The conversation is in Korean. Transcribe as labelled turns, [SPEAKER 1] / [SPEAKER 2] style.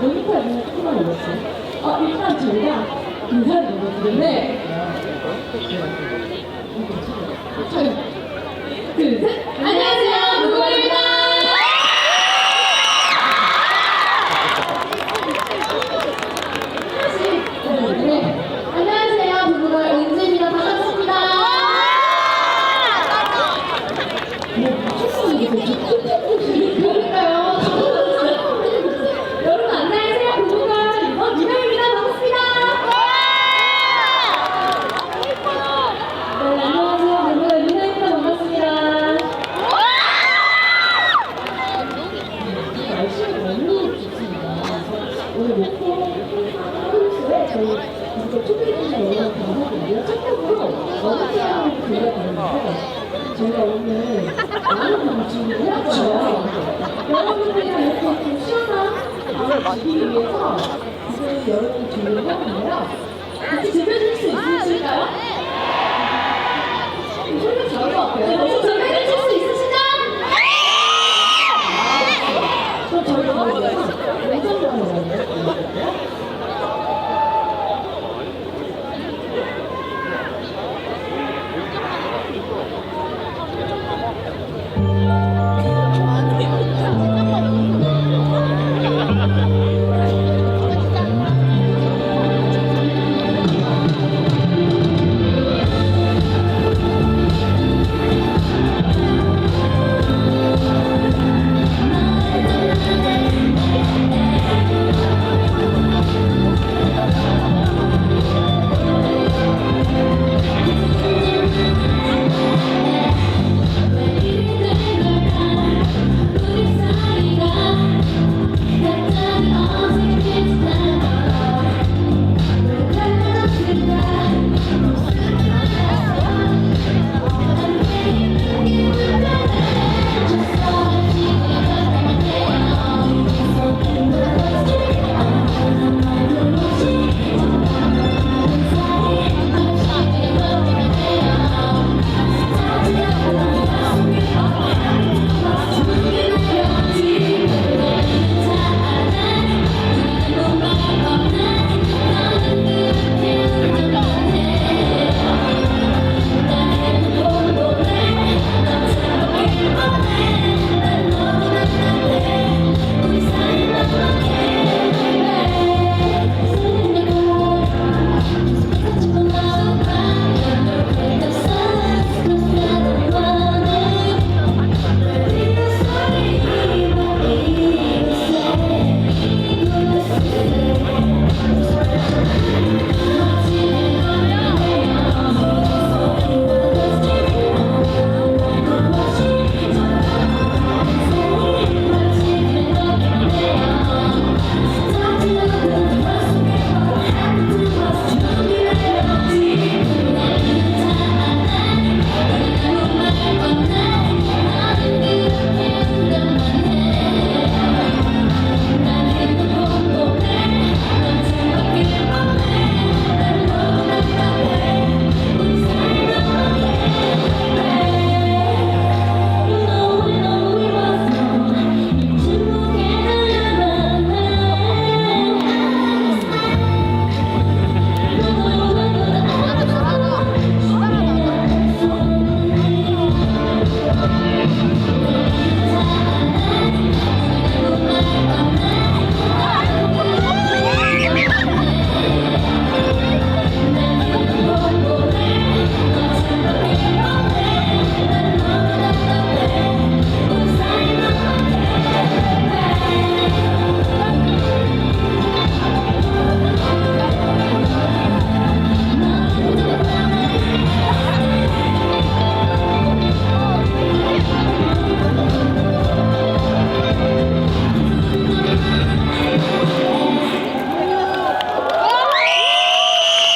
[SPEAKER 1] 놀이터에 있는 조금만 올렸어요. 어, 일단 저희가 인사를 드렸는데 하나, 둘, 셋! 안녕하세요! 아, 저희가 오늘 많은 방식을 해봤어요. 여러분들이랑 이렇게 좀 시원한 방을 만들기 위해서 지금 여러분 준비를 해봤는데요. 같이 들으